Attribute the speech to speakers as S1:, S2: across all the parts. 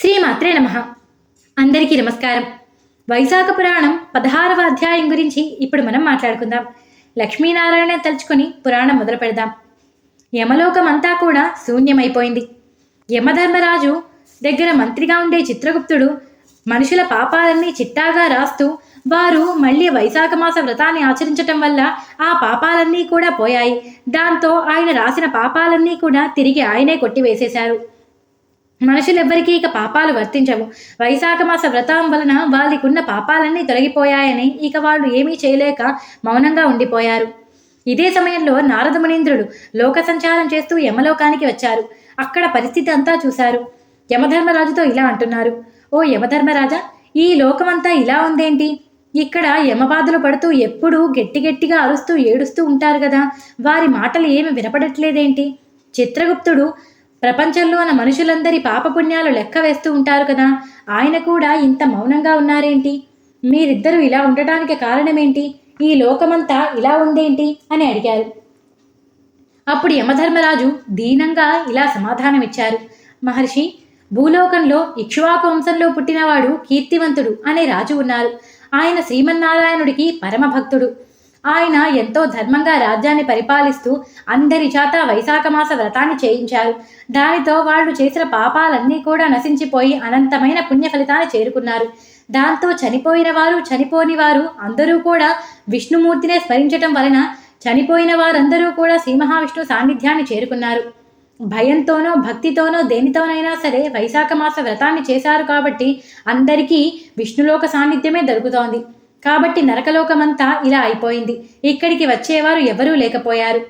S1: శ్రీమాత్రే నమ. అందరికీ నమస్కారం. వైశాఖ పురాణం పదహారవ అధ్యాయం గురించి ఇప్పుడు మనం మాట్లాడుకుందాం. లక్ష్మీనారాయణ తలుచుకొని పురాణం మొదలు పెడదాం. యమలోకం అంతా కూడా శూన్యమైపోయింది. యమధర్మరాజు దగ్గర మంత్రిగా ఉండే చిత్రగుప్తుడు మనుషుల పాపాలన్నీ చిట్టాగా రాస్తూ వారు మళ్ళీ వైశాఖ మాస వ్రతాన్ని ఆచరించటం వల్ల ఆ పాపాలన్నీ కూడా పోయాయి. దాంతో ఆయన రాసిన పాపాలన్నీ కూడా తిరిగి ఆయనే కొట్టివేసేశారు. మనుషులెవ్వరికీ ఇక పాపాలు వర్తించవు. వైశాఖ మాస వ్రతం వలన వాళ్ళకున్న పాపాలన్నీ తొలగిపోయాయని ఇక వాళ్ళు ఏమీ చేయలేక మౌనంగా ఉండిపోయారు. ఇదే సమయంలో నారదమునీంద్రుడు లోక సంచారం చేస్తూ యమలోకానికి వచ్చారు. అక్కడ పరిస్థితి అంతా చూశారు. యమధర్మరాజుతో ఇలా అంటున్నారు. ఓ యమధర్మరాజా ఈ లోకమంతా ఇలా ఉందేంటి? ఇక్కడ యమబాధలు పడుతూ ఎప్పుడూ గట్టి గట్టిగా అరుస్తూ ఏడుస్తూ ఉంటారు కదా. వారి మాటలు ఏమి వినపడట్లేదేంటి? చిత్రగుప్తుడు ప్రపంచంలో ఉన్న మనుషులందరి పాపపుణ్యాలు లెక్క వేస్తూ ఉంటారు కదా. ఆయన కూడా ఇంత మౌనంగా ఉన్నారేంటి? మీరిద్దరూ ఇలా ఉండటానికి కారణమేంటి? ఈ లోకమంతా ఇలా ఉందేంటి? అని అడిగారు. అప్పుడు యమధర్మరాజు దీనంగా ఇలా సమాధానమిచ్చారు. మహర్షి భూలోకంలో ఇక్ష్వాకు వంశంలో పుట్టినవాడు కీర్తివంతుడు అనే రాజు ఉన్నారు. ఆయన శ్రీమన్నారాయణుడికి పరమభక్తుడు. ఆయన ఎంతో ధర్మంగా రాజ్యాన్ని పరిపాలిస్తూ అందరి చేత వైశాఖ మాస వ్రతాన్ని చేయించారు. దానితో వాళ్ళు చేసిన పాపాలన్నీ కూడా నశించిపోయి అనంతమైన పుణ్య ఫలితాన్ని చేరుకున్నారు. దాంతో చనిపోయిన వారు చనిపోని వారు అందరూ కూడా విష్ణుమూర్తినే స్మరించటం వలన చనిపోయిన వారందరూ కూడా శ్రీ మహావిష్ణు సాన్నిధ్యాన్ని చేరుకున్నారు. భయంతోనో భక్తితోనో దేనితోనైనా సరే వైశాఖ మాస వ్రతాన్ని చేశారు కాబట్టి అందరికీ విష్ణులోక సాన్నిధ్యమే దొరుకుతోంది. కాబట్టి నరకలోకమంతా ఇలా అయిపోయింది. ఇక్కడికి వచ్చేవారు ఎవరూ లేకపోయారు.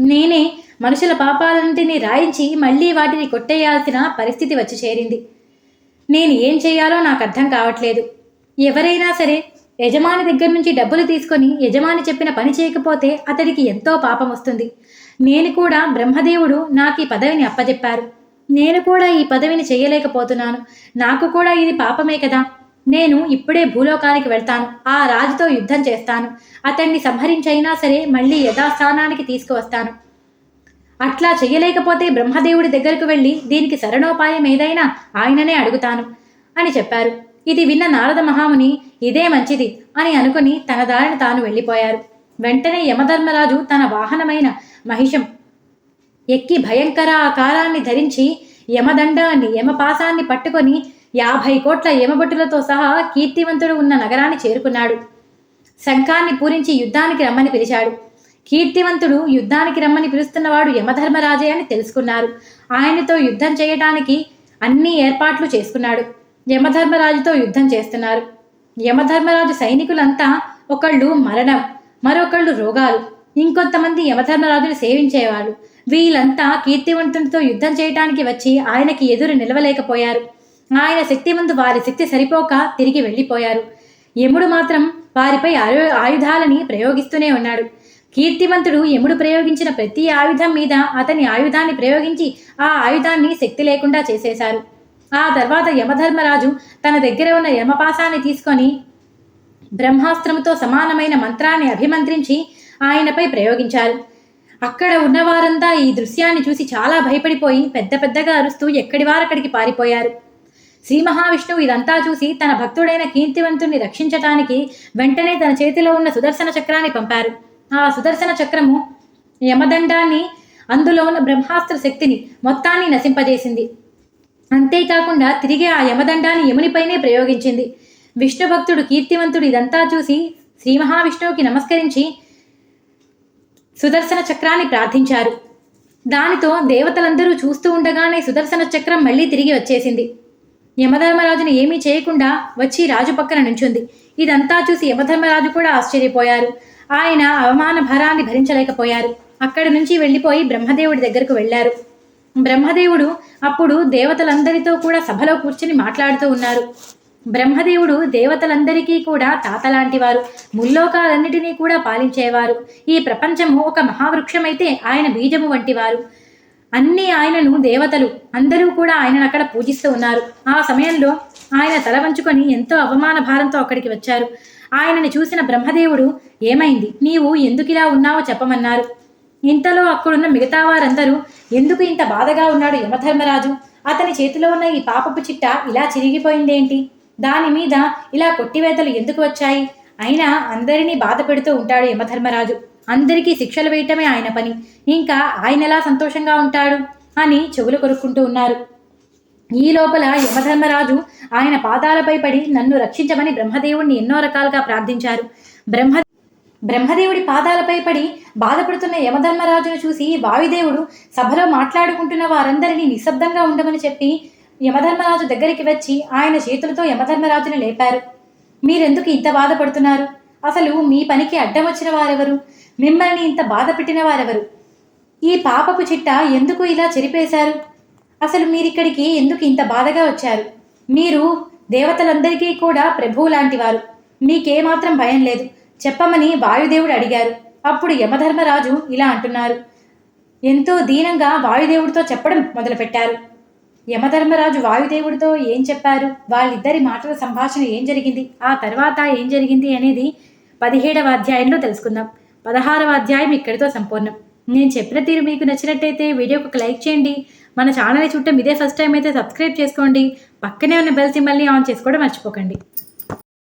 S1: నేనే మనుషుల పాపాలన్నింటినీ రాయించి మళ్ళీ వాటిని కొట్టేయాల్సిన పరిస్థితి వచ్చి చేరింది. నేను ఏం చేయాలో నాకు అర్థం కావట్లేదు. ఎవరైనా సరే యజమాని దగ్గర నుంచి డబ్బులు తీసుకొని యజమాని చెప్పిన పని చేయకపోతే అతడికి ఎంతో పాపం వస్తుంది. నేను కూడా బ్రహ్మదేవుడు నాకు ఈ పదవిని అప్పజెప్పారు. నేను కూడా ఈ పదవిని చేయలేకపోతున్నాను. నాకు కూడా ఇది పాపమే కదా. నేను ఇప్పుడే భూలోకానికి వెళ్తాను. ఆ రాజుతో యుద్ధం చేస్తాను. అతన్ని సంహరించైనా సరే మళ్ళీ యథాస్థానానికి తీసుకువస్తాను. అట్లా చెయ్యలేకపోతే బ్రహ్మదేవుడి దగ్గరకు వెళ్ళి దీనికి శరణోపాయం ఏదైనా ఆయననే అడుగుతాను అని చెప్పారు. ఇది విన్న నారద మహాముని ఇదే మంచిది అని అనుకుని తన దారిని తాను వెళ్ళిపోయారు. వెంటనే యమధర్మరాజు తన వాహనమైన మహిషం ఎక్కి భయంకర ఆకారాన్ని ధరించి యమదండాన్ని యమపాసాన్ని పట్టుకొని యాభై కోట్ల యమభటులతో సహా కీర్తివంతుడు ఉన్న నగరాన్ని చేరుకున్నాడు. శంఖాన్ని పూరించి యుద్ధానికి రమ్మని పిలిచాడు. కీర్తివంతుడు యుద్ధానికి రమ్మని పిలుస్తున్నవాడు యమధర్మరాజే అని తెలుసుకున్నారు. ఆయనతో యుద్ధం చేయటానికి అన్ని ఏర్పాట్లు చేసుకున్నాడు. యమధర్మరాజుతో యుద్ధం చేస్తున్నారు. యమధర్మరాజు సైనికులంతా ఒకళ్ళు మరణం మరొకళ్ళు రోగాలు. ఇంకొంతమంది యమధర్మరాజును సేవించేవాళ్ళు. వీళ్ళంతా కీర్తివంతునితో యుద్ధం చేయటానికి వచ్చి ఆయనకి ఎదురు నిలవలేకపోయారు. ఆయన శక్తి ముందు వారి శక్తి సరిపోక తిరిగి వెళ్ళిపోయారు. యముడు మాత్రం వారిపై ఆయు ఆయుధాలని ప్రయోగిస్తూనే ఉన్నాడు. కీర్తివంతుడు యముడు ప్రయోగించిన ప్రతి ఆయుధం మీద అతని ఆయుధాన్ని ప్రయోగించి ఆ ఆయుధాన్ని శక్తి లేకుండా చేసేశారు. ఆ తర్వాత యమధర్మరాజు తన దగ్గర ఉన్న యమపాసాన్ని తీసుకొని బ్రహ్మాస్త్రముతో సమానమైన మంత్రాన్ని అభిమంత్రించి ఆయనపై ప్రయోగించారు. అక్కడ ఉన్నవారంతా ఈ దృశ్యాన్ని చూసి చాలా భయపడిపోయి పెద్ద పెద్దగా అరుస్తూ ఎక్కడి వారక్కడికి పారిపోయారు. శ్రీ మహావిష్ణువు ఇదంతా చూసి తన భక్తుడైన కీర్తివంతుణ్ణి రక్షించటానికి వెంటనే తన చేతిలో ఉన్న సుదర్శన చక్రాన్ని పంపారు. ఆ సుదర్శన చక్రము యమదండాన్ని అందులో ఉన్న బ్రహ్మాస్త్ర శక్తిని మొత్తాన్ని నశింపజేసింది. అంతేకాకుండా తిరిగి ఆ యమదండాన్ని యమునిపైనే ప్రయోగించింది. విష్ణు భక్తుడు కీర్తివంతుడు ఇదంతా చూసి శ్రీ మహావిష్ణువుకి నమస్కరించి సుదర్శన చక్రాన్ని ప్రార్థించారు. దానితో దేవతలందరూ చూస్తూ ఉండగానే సుదర్శన చక్రం మళ్ళీ తిరిగి వచ్చేసింది. యమధర్మరాజుని ఏమీ చేయకుండా వచ్చి రాజు పక్కన నుంచుంది. ఇదంతా చూసి యమధర్మరాజు కూడా ఆశ్చర్యపోయారు. ఆయన అవమాన భారాన్ని భరించలేకపోయారు. అక్కడి నుంచి వెళ్ళిపోయి బ్రహ్మదేవుడి దగ్గరకు వెళ్ళారు. బ్రహ్మదేవుడు అప్పుడు దేవతలందరితో కూడా సభలో కూర్చుని మాట్లాడుతూ ఉన్నారు. బ్రహ్మదేవుడు దేవతలందరికీ కూడా తాతలాంటివారు ముల్లోకాలన్నిటినీ కూడా పాలించేవారు. ఈ ప్రపంచము ఒక మహావృక్షమైతే ఆయన బీజము వంటివారు. అన్ని ఆయనను దేవతలు అందరూ కూడా ఆయనను అక్కడ పూజిస్తూ ఉన్నారు. ఆ సమయంలో ఆయన తల వంచుకొని ఎంతో అవమాన భారంతో అక్కడికి వచ్చారు. ఆయనని చూసిన బ్రహ్మదేవుడు ఏమైంది? నీవు ఎందుకిలా ఉన్నావో చెప్పమన్నారు. ఇంతలో అక్కడున్న మిగతా వారందరూ ఎందుకు ఇంత బాధగా ఉన్నాడు యమధర్మరాజు? అతని చేతిలో ఉన్న ఈ పాపపు చిట్ట ఇలా చిరిగిపోయిందేంటి? దాని మీద ఇలా కొట్టివేతలు ఎందుకు వచ్చాయి? అయినా అందరినీ బాధ పెడుతూ ఉంటాడు యమధర్మరాజు. అందరికీ శిక్షలు వేయటమే ఆయన పని. ఇంకా ఆయన ఎలా సంతోషంగా ఉంటాడు? అని చెవులు కొరుక్కుంటూ ఉన్నారు. ఈ లోపల యమధర్మరాజు ఆయన పాదాలపై పడి నన్ను రక్షించమని బ్రహ్మదేవుణ్ణి ఎన్నో రకాలుగా ప్రార్థించారు. బ్రహ్మ బ్రహ్మదేవుడి పాదాలపై పడి బాధపడుతున్న యమధర్మరాజును చూసి వాయుదేవుడు సభలో మాట్లాడుకుంటున్న వారందరినీ నిశ్శబ్దంగా ఉండమని చెప్పి యమధర్మరాజు దగ్గరికి వచ్చి ఆయన చేతులతో యమధర్మరాజును లేపారు. మీరెందుకు ఇంత బాధపడుతున్నారు? అసలు మీ పనికి అడ్డం వచ్చిన వారెవరు? మిమ్మల్ని ఇంత బాధ పెట్టిన వారెవరు? ఈ పాపపు చిట్ట ఎందుకు ఇలా చెరిపేశారు? అసలు మీరిక్కడికి ఎందుకు ఇంత బాధగా వచ్చారు? మీరు దేవతలందరికీ కూడా ప్రభువు లాంటివారు. మీకేమాత్రం భయం లేదు. చెప్పమని వాయుదేవుడు అడిగారు. అప్పుడు యమధర్మరాజు ఇలా అంటున్నారు. ఎంతో దీనంగా వాయుదేవుడితో చెప్పడం మొదలుపెట్టారు. యమధర్మరాజు వాయుదేవుడితో ఏం చెప్పారు? వాళ్ళిద్దరి మాటల సంభాషణ ఏం జరిగింది? ఆ తర్వాత ఏం జరిగింది అనేది పదిహేడవ అధ్యాయంలో తెలుసుకుందాం. పదహారవ అధ్యాయం ఇక్కడితో సంపూర్ణం. నేను చెప్పిన తీరు మీకు నచ్చినట్టయితే వీడియోకి ఒక లైక్ చేయండి. మన ఛానల్ చుట్టం ఇదే ఫస్ట్ టైం అయితే సబ్స్క్రైబ్ చేసుకోండి. పక్కనే ఉన్న బెల్ సింబల్ని ఆన్ చేసుకోవడం మర్చిపోకండి.